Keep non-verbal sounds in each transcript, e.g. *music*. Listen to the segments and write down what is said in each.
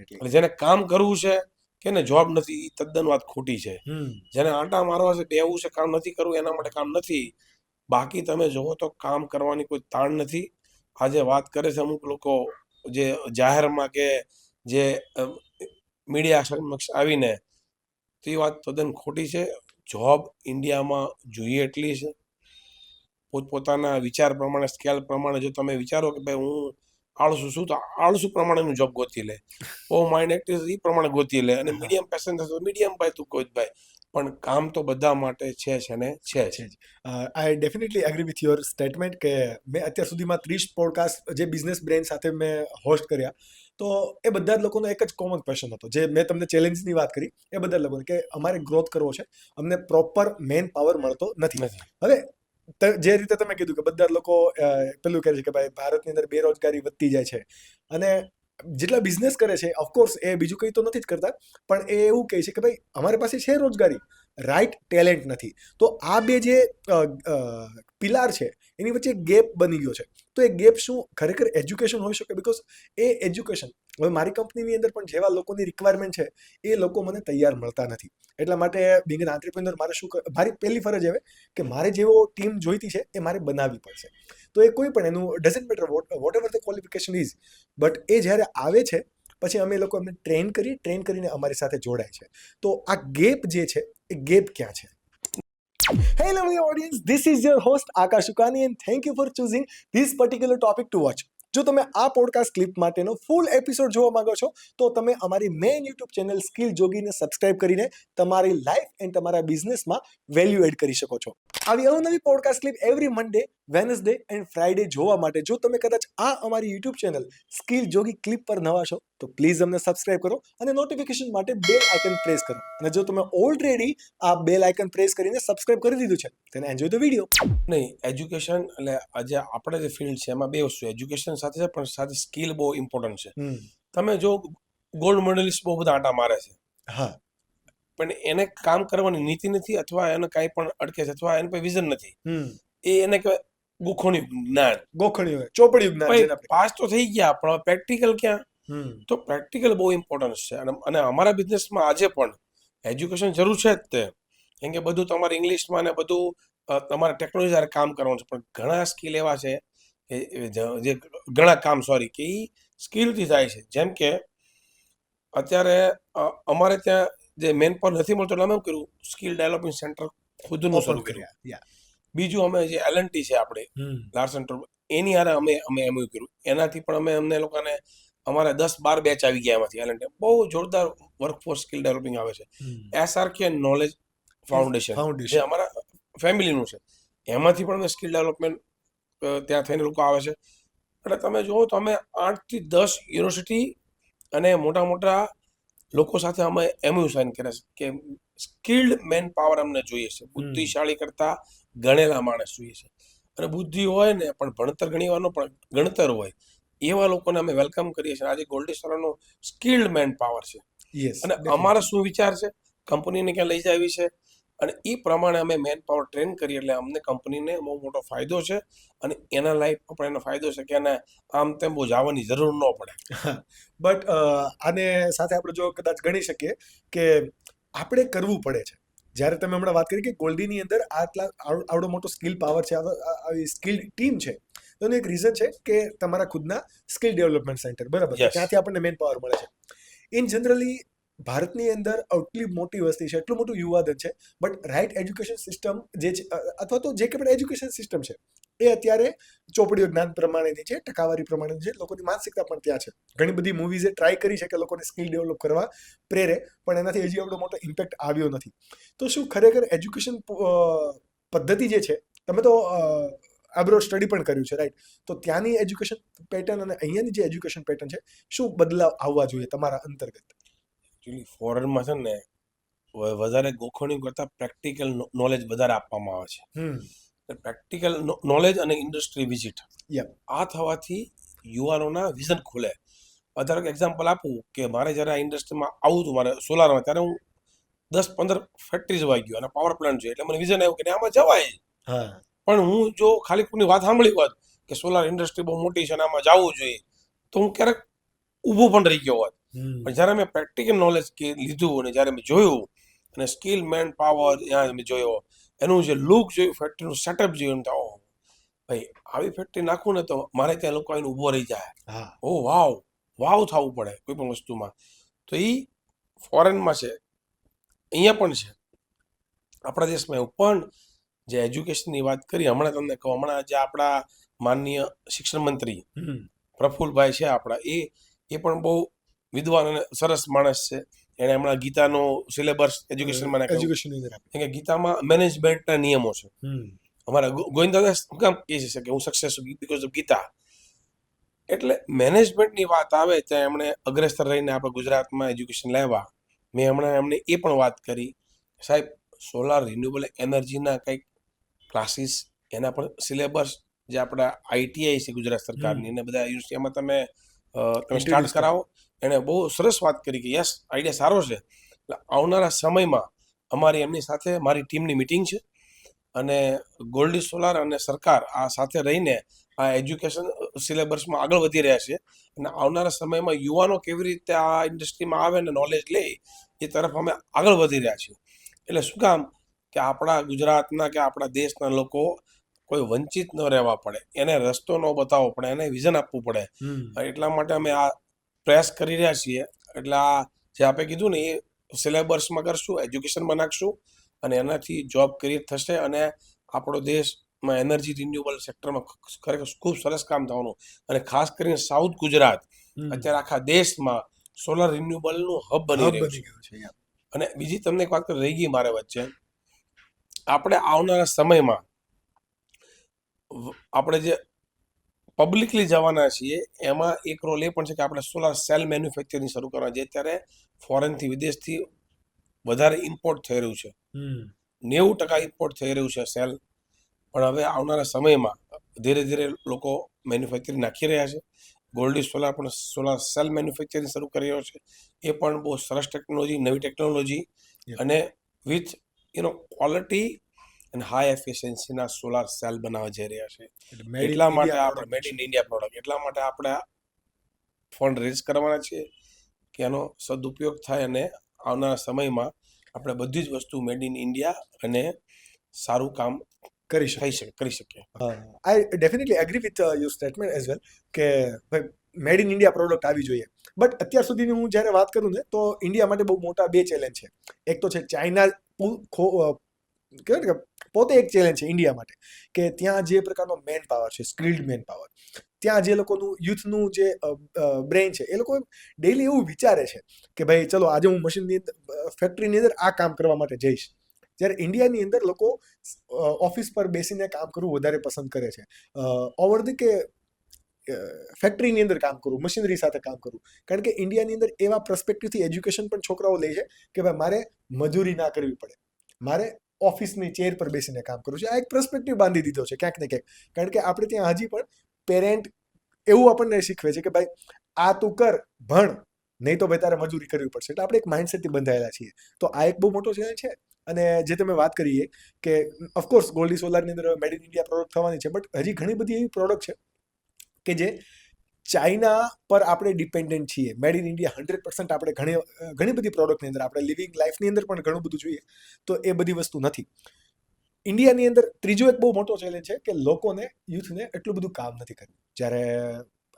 એટલે જેને કામ કરવું છે કે ને જોબ નથી એ તદ્દન વાત ખોટી છે. જેને આંટા મારવા છે બેવું છે કામ નથી કરવું એના માટે કામ નથી. બાકી તમે જુઓ તો કામ કરવાની કોઈ તાણ નથી. આજે વાત કરે છે અમુક લોકો જે જાહેરમાં કે જે મીડિયા સમક્ષ આવીને તો એ વાત તદ્દન ખોટી છે. જોબ ઇન્ડિયામાં જોઈએ એટલી છે. પોતપોતાના વિચાર પ્રમાણે સ્કેલ પ્રમાણે જો તમે વિચારો કે ભાઈ હું આળસુ શું તો આળસુ પ્રમાણેનું જોબ ગોતી લે. ઓ માઇન્ડ એક્ટિવ એ પ્રમાણે ગોતી લે અને મીડિયમ પેસેન્જર તો મીડિયમ ભાઈ તું કોઈ ભાઈ. પણ કામ તો બધા માટે છે છે ને છે છે જ. I definitely agree with your statement કે મેં અત્યાર સુધીમાં ત્રીસ પોડકાસ્ટ જે બિઝનેસ બ્રેન સાથે મેં હોસ્ટ કર્યા તો એ બધા જ લોકોનો એક જ કોમન ક્વેશ્ચન હતો. જે મેં તમને ચેલેન્જની વાત કરી એ બધા લોકોને કે અમારે ગ્રોથ કરવો છે. અમને પ્રોપર મેન પાવર મળતો નથી. હવે જે રીતે તમે કીધું કે બધા લોકો પેલું કહે છે કે ભાઈ ભારતની અંદર બેરોજગારી વધતી જાય છે. અને જેટલા બિઝનેસ કરે છે ઓફકોર્સ એ બીજું કંઈ તો નથી જ કરતા, પણ એ એવું કહે છે કે ભાઈ અમારી પાસે છે રોજગારી રાઈટ ટેલેન્ટ નથી. તો આ બે જે પિલાર છે, એની વચ્ચે ગેપ બની ગયો છે. તો એ ગેપ શું ખરેખર એજ્યુકેશન હોઈ શકે? બિકોઝ એ એજ્યુકેશન હવે મારી કંપનીની અંદર પણ જેવા લોકોની રિક્વાયરમેન્ટ છે એ લોકો મને તૈયાર મળતા નથી. એટલા માટે બિંગ એન આંત્રપ્રિનર મારે શું મારી પહેલી ફરજ હવે કે મારે જેવો ટીમ જોઈતી છે એ મારે બનાવવી પડશે. તો એ કોઈ પણ એનું doesn't matter whatever the qualification is but એ જ્યારે આવે છે પછી અમે લોકો એમને ટ્રેન કરી ટ્રેન કરીને અમારી સાથે જોડાય છે. તો આ ગેપ જે છે એ ગેપ ક્યાં છે? Hey lovely audience, this is your host Akash Ukani and thank you for choosing this particular topic to. જો તમે આ પોડકાસ્ટ ક્લિપ માટેનો ફૂલ એપિસોડ જોવા માંગો છો, તો તમે અમારી મેઇન યુટ્યુબ ચેનલ સ્કિલ જોગીને સબસ્ક્રાઇબ કરીને તમારી લાઈફ એન્ડ તમારા બિઝનેસમાં વેલ્યુ એડ કરી શકો છો. આવી અવનવી podcast clip every Monday Wednesday and Friday જોવા માટે. જો તમે કદાચ આ અમારી YouTube channel Skill Jogi clip પર નવા છો તો પ્લીઝ અમને સબસ્ક્રાઇબ કરો અને નોટિફિકેશન માટે બેલ આઇકન પ્રેસ કરો. અને જો તમે ઓલરેડી આ બેલ આઇકન પ્રેસ કરીને સબસ્ક્રાઇબ કરી દીધું છે તેને એન્જોય ધ વીડિયો નહીં એજ્યુકેશન એટલે આજે આપણે જે ફિલ્ડ છે એમાં બે વસ્તુ. એજ્યુકેશન સાથે છે પણ સાથે સ્કિલ બહુ ઇમ્પોર્ટન્ટ છે. તમે જો ગોલ્ડ મેડલિસ્ટ બહુ બધા આંટા મારે છે. હા. પણ એને કામ કરવાની નીતિ નથી અથવા એને કાંઈ પણ અટકે છે અથવા એને કોઈ વિઝન નથી. એ એને કહેવાય ગુખોણી જ્ઞાન ગોખણી હોય. ચોપડી જ્ઞાન પાસ તો થઈ ગયા પણ પ્રેક્ટિકલ ક્યાં? તો પ્રેક્ટિકલ બહુ ઇમ્પોર્ટન્સ છે. અને અમારા બિઝનેસમાં આજે પણ એજ્યુકેશન જરૂર છે જ તે. કેમ કે બધું તમારે ઇંગ્લિશમાં ને બધું તમારે ટેકનોલોજી સાથે કામ કરવાનું છે. પણ ઘણા સ્કિલ એવા છે કે જે- ઘણા કામ સોરી કે એ સ્કિલથી થાય છે. જેમ કે અત્યારે અમારે ત્યાં જે મેન પાવર નથી મળતો એટલે અમે કર્યું? સ્કિલ ડેવલપમેન્ટ સેન્ટર ખુદનું શરૂ કર્યું. બીજું અમે જે એલએનટી છે આપણે. લાર્સન ટોબ એની હારે અમે અમે એમ કર્યું એનાથી પણ અમે અમને લોકોને અમારે દસ બાર બેચ આવી ગયા એમાંથી એલએનટી બહુ જોરદાર વર્કફોર્સ સ્કિલ ડેવલપિંગ આવે છે. SRK knowledge foundation. જે અમારા ફેમિલીનું છે એમાંથી પણ અમે સ્કિલ ડેવલપમેન્ટ ત્યાં થઈને લોકો આવે છે એટલે તમે જુઓ તો અમે આઠથી દસ યુનિવર્સિટી અને મોટા મોટા લોકો સાથે અમે એમયુ સાઇન કરે છે કે સ્કિલ્ડ મેન પાવર અમને જોઈએ છે. બુદ્ધિશાળી કરતા ગણેલા માણસ જોઈએ છે. અને બુદ્ધિ હોય ને પણ ભણતર ઘણી વારનો પણ ગણતર હોય એવા લોકોને અમે વેલકમ કરીએ છીએ. આજે ગોલ્ડેશ્વરનો સ્કિલ્ડ મેન પાવર છે. અને અમારો અમારા શું વિચાર છે? કંપનીને ક્યાં લઈ જવી છે? અને એ પ્રમાણે અમે મેન પાવર ટ્રેન કરીએ એટલે અમને કંપનીને બહુ મોટો ફાયદો છે અને એના લાઈફમાં પણ એનો ફાયદો છે કે એને આમ તેમ બહુ જવાની જરૂર ન પડે. *laughs* બટ આને સાથે આપણે જો કદાચ ગણી શકીએ કે આપણે કરવું પડે છે. જ્યારે તમે હમણાં વાત કરી કે ગોલ્ડીની અંદર આટલા આવડો મોટો સ્કિલ પાવર છે આવા- સ્કિલ ટીમ છે તો એનું એક રીઝન છે કે તમારા ખુદના સ્કિલ ડેવલપમેન્ટ સેન્ટર બરાબર. ત્યાંથી આપણને મેન પાવર મળે છે. ઇન જનરલી ભારતની અંદર આટલી મોટી વસ્તી છે એટલું મોટું યુવાધન છે બટ રાઇટ એજ્યુકેશન સિસ્ટમ જે છે અથવા તો જે કે પણ એજ્યુકેશન સિસ્ટમ છે, એ અત્યારે ચોપડીઓ જ્ઞાન પ્રમાણેની છે, ટકાવારી પ્રમાણેની છે, લોકોની માનસિકતા પણ ત્યાં છે. ઘણી બધી મૂવીઝે ટ્રાય કરી છે કે લોકોને સ્કિલ ડેવલપ કરવા પ્રેરે, પણ એનાથી હજી આપણો મોટો ઇમ્પેક્ટ આવ્યો નથી. તો શું ખરેખર એજ્યુકેશન પદ્ધતિ જે છે, તમે તો એબ્રોડ સ્ટડી પણ કર્યું છે રાઈટ તો ત્યાંની એજ્યુકેશન પેટર્ન અને અહીંયાની જે એજ્યુકેશન પેટર્ન છે, શું બદલાવ આવવા જોઈએ તમારા અંતર્ગત? એકચ્યુઅલી ફોરેનમાં છે ને વધારે ગોખણી કરતાં પ્રેક્ટિકલ નોલેજ વધારે આપવામાં આવે છે. પ્રેક્ટિકલ નોલેજ અને ઇન્ડસ્ટ્રી વિઝિટ. આ થવાથી યુવાનોના વિઝન ખુલે. ધારો કે એક્ઝામ્પલ આપું કે મારે જ્યારે આ ઇન્ડસ્ટ્રીમાં આવું હતું મારે સોલારમાં ત્યારે હું દસ પંદર ફેક્ટરી જવા ગયો અને પાવર પ્લાન્ટ જોયો એટલે મને વિઝન આવ્યું કે આમાં જવાય. પણ હું જો ખાલી કોઈની વાત સાંભળી હોત કે સોલાર ઇન્ડસ્ટ્રી બહુ મોટી છે અને આમાં જવું જોઈએ તો હું ક્યારેક ઊભો પણ રહી ગયો હોત. પણ જ્યારે મેં પ્રેક્ટિકલ નોલેજ કે લીધું અને જ્યારે મેં જોયું અને સ્કિલ મેન પાવર ત્યાં મેં જોયો એનું જે લુક જોયું ફેક્ટરીનું સેટઅપ જોયું તો ભાઈ આવી ફેક્ટરી નાખું ને તો મારે ત્યાં લોકો આવીને ઊભો રહી જાય. હા. ઓ વાવ વાવ થવું પડે કોઈ પણ વસ્તુમાં. તો એ ફોરેનમાં છે અહીંયા પણ છે. આપણા દેશમાં એવું પણ જે એજ્યુકેશનની વાત કરી હમણાં તમને કહું હમણાં જે આપણા માનનીય શિક્ષણ મંત્રી. પ્રફુલભાઈ છે આપણા એ એ પણ બહુ વિદ્વાન અને સરસ માણસ છે. એણે હમણાં ગીતાનો સિલેબસ એજ્યુકેશનમાં નાખ્યો. કે ગીતામાં મેનેજમેન્ટના નિયમો છે. અમારા ગો- ગોવિંદાદાસ શું કામ કહી શકે કે હું સક્સેસ બીકોઝ ઓફ ગીતા. એટલે મેનેજમેન્ટની વાત આવે ત્યાં એમણે અગ્રેસર રહીને આપણે ગુજરાતમાં એજ્યુકેશન લેવા મેં હમણાં એમને એ પણ વાત કરી. સાહેબ સોલાર રિન્યુએબલ એનર્જીના કંઈક ક્લાસીસ એના પણ સિલેબસ જે આપણા આઈટીઆઈ છે ગુજરાત સરકારની અને બધા યુનિવર્સિટીમાં તમે તમે સ્ટાર્ટ કરાવો. એણે બહુ સરસ વાત કરી કે યસ આઈડિયા સારો છે. એટલે આવનારા સમયમાં અમારી એમની સાથે મારી ટીમની મિટિંગ છે અને ગોલ્ડી સોલાર અને સરકાર આ સાથે રહીને આ એજ્યુકેશન સિલેબસમાં આગળ વધી રહ્યા છે. અને આવનારા સમયમાં યુવાનો કેવી રીતે આ ઇન્ડસ્ટ્રીમાં આવે અને નોલેજ લે એ તરફ અમે આગળ વધી રહ્યા છીએ. એટલે શું કામ કે આપણા ગુજરાતના કે આપણા દેશના લોકો કોઈ વંચિત ન રહેવા પડે. એને રસ્તો ન બતાવવો પડે એને વિઝન આપવું પડે. એટલા માટે અમે આ પ્રયાસ કરી રહ્યા છીએ. એટલે આ જે આપે કીધું ને એ સિલેબસમાં કરશું એજ્યુકેશનમાં નાખશું અને એનાથી જોબ ક્રિએટ થશે અને આપણો દેશમાં એનર્જી રિન્યુએબલ સેક્ટરમાં ખરેખર ખૂબ સરસ કામ થવાનું. અને ખાસ કરીને સાઉથ ગુજરાત અત્યારે આખા દેશમાં સોલર રિન્યુએબલનું હબ બની રહ્યું બની છે. અને બીજી તમને એક વાત રહી ગઈ મારે વચ્ચે. આપણે આવનારા સમયમાં આપણે જે પબ્લિકલી જવાના છીએ એમાં એક રોલ એ પણ છે કે આપણે સોલાર સેલ મેન્યુફેક્ચરિંગ શરૂ કરવાના છે અત્યારે ફોરેનથી વિદેશથી વધારે ઇમ્પોર્ટ થઈ રહ્યું છે. નેવું ટકા ઇમ્પોર્ટ થઈ રહ્યું છે સેલ પણ હવે આવનારા સમયમાં ધીરે ધીરે લોકો મેન્યુફેક્ચરિંગ નાખી રહ્યા છે. ગોલ્ડી સોલાર પણ સોલાર સેલ મેન્યુફેક્ચરિંગ શરૂ કરી રહ્યો છે. એ પણ બહુ સરસ ટેકનોલોજી નવી ટેકનોલોજી અને વિથ યુનો ક્વોલિટી અને હાઈ એફિશિયન્સીના સોલાર સેલ બનાવવા જઈ રહ્યા છે. એટલે માટે આપણે મેડ ઇન ઇન્ડિયા પ્રોડક્ટ એટલા માટે આપણે ફંડ રેઝ કરવાના છીએ કે એનો સદુપયોગ થાય અને આવનારા સમયમાં આપણે બધી જ વસ્તુ મેડ ઇન ઇન્ડિયા અને સારું કામ કરી શકાય શકે કરી શકીએ. I definitely agree with your statement as well કે ભાઈ મેડ ઇન ઇન્ડિયા પ્રોડક્ટ આવી જોઈએ. બટ અત્યાર સુધીની હું જ્યારે વાત કરું ને તો ઇન્ડિયા માટે બહુ મોટા બે ચેલેન્જ છે. એક તો છે ચાઇના કહેવાય ને કે પોતે એક ચેલેન્જ છે ઇન્ડિયા માટે કે ત્યાં જે પ્રકારનો મેન પાવર છે સ્કિલ્ડ મેન પાવર ત્યાં જે લોકોનું યુથનું જે બ્રેઇન છે, એ લોકો ડેઈલી એવું વિચારે છે કે ભાઈ ચલો આજે હું મશીનની અંદર ફેક્ટરીની અંદર આ કામ કરવા માટે જઈશ. જ્યારે ઇન્ડિયાની અંદર લોકો ઓફિસ પર બેસીને કામ કરવું વધારે પસંદ કરે છે. ઓવર ધી કે ફેક્ટરીની અંદર કામ કરવું મશીનરી સાથે કામ કરવું. કારણ કે ઇન્ડિયાની અંદર એવા પ્રસ્પેક્ટિવથી એજ્યુકેશન પણ છોકરાઓ લે છે કે ભાઈ મારે મજૂરી ના કરવી પડે. મારે ઓફિસની ચેર પર બેસીને કામ કરું છું. આ એક પ્રસ્પેક્ટિવ બાંધી દીધો છે ક્યાંક ને ક્યાંક. કારણ કે આપણે ત્યાં હજી પણ પેરેન્ટ એવું આપણને શીખવે છે કે ભાઈ, આ તું કર, ભણ. નહીં તો ભાઈ તારે મજૂરી કરવી પડશે. એટલે આપણે એક માઇન્ડસેટથી બંધાયેલા છીએ. તો આ એક બહુ મોટો ચેલેન્જ છે. અને જે તમે વાત કરીએ કે ઓફકોર્સ ગોલ્ડી સોલારની અંદર મેડ ઇન ઇન્ડિયા પ્રોડક્ટ થવાની છે. બટ હજી ઘણી બધી એવી પ્રોડક્ટ છે કે જે ચાઇના પર આપણે ડિપેન્ડન્ટ છીએ. Made in India hundred percent આપણે ઘણી ઘણી બધી પ્રોડક્ટની અંદર, આપણે લિવિંગ લાઈફની અંદર પણ ઘણું બધું જોઈએ તો એ બધી વસ્તુ નથી. ઇન્ડિયાની અંદર ત્રીજો એક બહુ મોટો ચેલેન્જ છે કે લોકોને, યુથને એટલું બધું કામ નથી કરવું. જ્યારે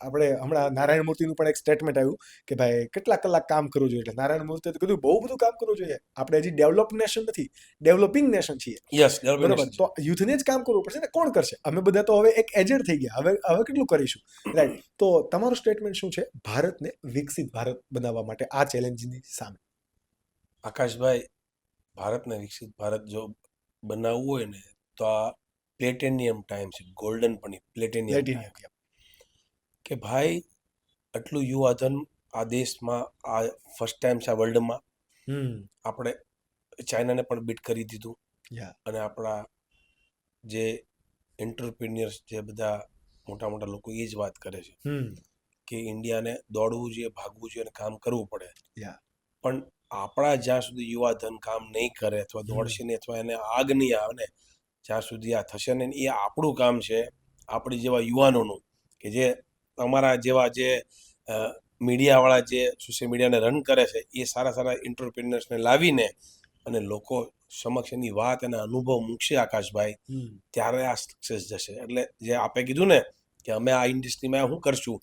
આપણે હમણાં નારાયણ મૂર્તિનું પણ એક સ્ટેટમેન્ટ આવ્યું કે ભાઈ કેટલા કલાક કામ કરવું જોઈએ? એટલે નારાયણ મૂર્તિએ તો કીધું બહુ બધું કામ કરવું જોઈએ. આપણે હજી ડેવલપ નેશન નથી ડેવલપિંગ નેશન છીએ. યસ બરોબર? તો યુથને જ કામ કરવું પડશે ને? કોણ કરશે? અમે બધા તો હવે એક એજેડ થઈ ગયા. હવે હવે કેટલું કરીશું? રાઈટ તો તમારું સ્ટેટમેન્ટ શું છે? ભારતને વિકસિત ભારત બનાવવા માટે આ ચેલેન્જની સામે. આકાશભાઈ ભારતને વિકસિત ભારત જો બનાવવું હોય ને તો આ પ્લેટેનિયમ ટાઈમ છે. ગોલ્ડન પણ પ્લેટિનિયમ કે ભાઈ આટલું યુવાધન આ દેશમાં આ ફર્સ્ટ ટાઈમ છે આ વર્લ્ડમાં આપણે ચાઇનાને પણ બીટ કરી દીધું. અને આપણા જે એન્ટરપ્રિન્યર્સ જે બધા મોટા મોટા લોકો એ જ વાત કરે છે કે ઇન્ડિયાને દોડવું જોઈએ ભાગવું જોઈએ અને કામ કરવું પડે. પણ આપણા જ્યાં સુધી યુવાધન કામ નહીં કરે અથવા દોડશે નહીં અથવા એને આગ નહીં આવે ને જ્યાં સુધી આ થશે ને એ આપણું કામ છે. આપણી જેવા યુવાનોનું કે જે તમારા જેવા જે મીડિયાવાળા જે સોશિયલ મીડિયાને રન કરે છે એ સારા સારા ઇન્ટરપ્રિનર્સને લાવીને અને લોકો સમક્ષ એની વાત અને અનુભવ મૂકશે આકાશભાઈ ત્યારે આ સક્સેસ જશે. એટલે જે આપે કીધું ને કે અમે આ ઇન્ડસ્ટ્રીમાં શું કરશું?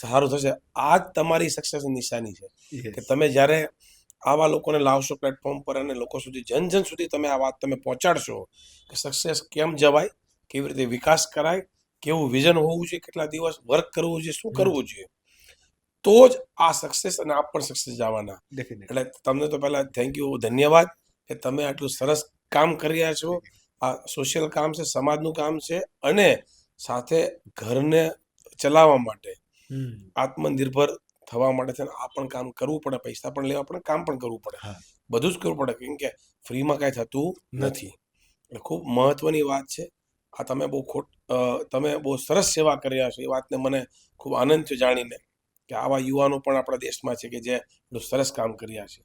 સારું થશે. આ જ તમારી સક્સેસની નિશાની છે. કે તમે જ્યારે આવા લોકોને લાવશો પ્લેટફોર્મ પર અને લોકો સુધી જન જન સુધી તમે આ વાત તમે પહોંચાડશો કે સક્સેસ કેમ જવાય? કેવી રીતે વિકાસ કરાય? કેવું વિઝન હોવું જોઈએ કેટલા દિવસ વર્ક કરવું જોઈએ શું કરવું જોઈએ તો જ આ સક્સેસ અને આપ પણ સક્સેસ જવાના. એટલે તમને તો પહેલા થેન્ક યુ ધન્યવાદ કે તમે આટલું સરસ કામ કરી રહ્યા છો. આ સોશિયલ કામ છે સમાજનું કામ છે અને સાથે ઘરને ચલાવવા માટે આત્મનિર્ભર થવા માટે છે આ પણ કામ કરવું પડે પૈસા પણ લેવા પડે કામ પણ કરવું પડે. બધું જ કરવું પડે કેમ કે ફ્રીમાં કાંઈ થતું નથી. એટલે ખૂબ મહત્વની વાત છે. આ તમે બહુ ખોટ તમે બહુ સરસ સેવા કર્યા છો. એ વાતને મને ખૂબ આનંદ થયો જાણીને કે આવા યુવાનો પણ આપણા દેશમાં છે કે જે એટલું સરસ કામ કર્યા છે.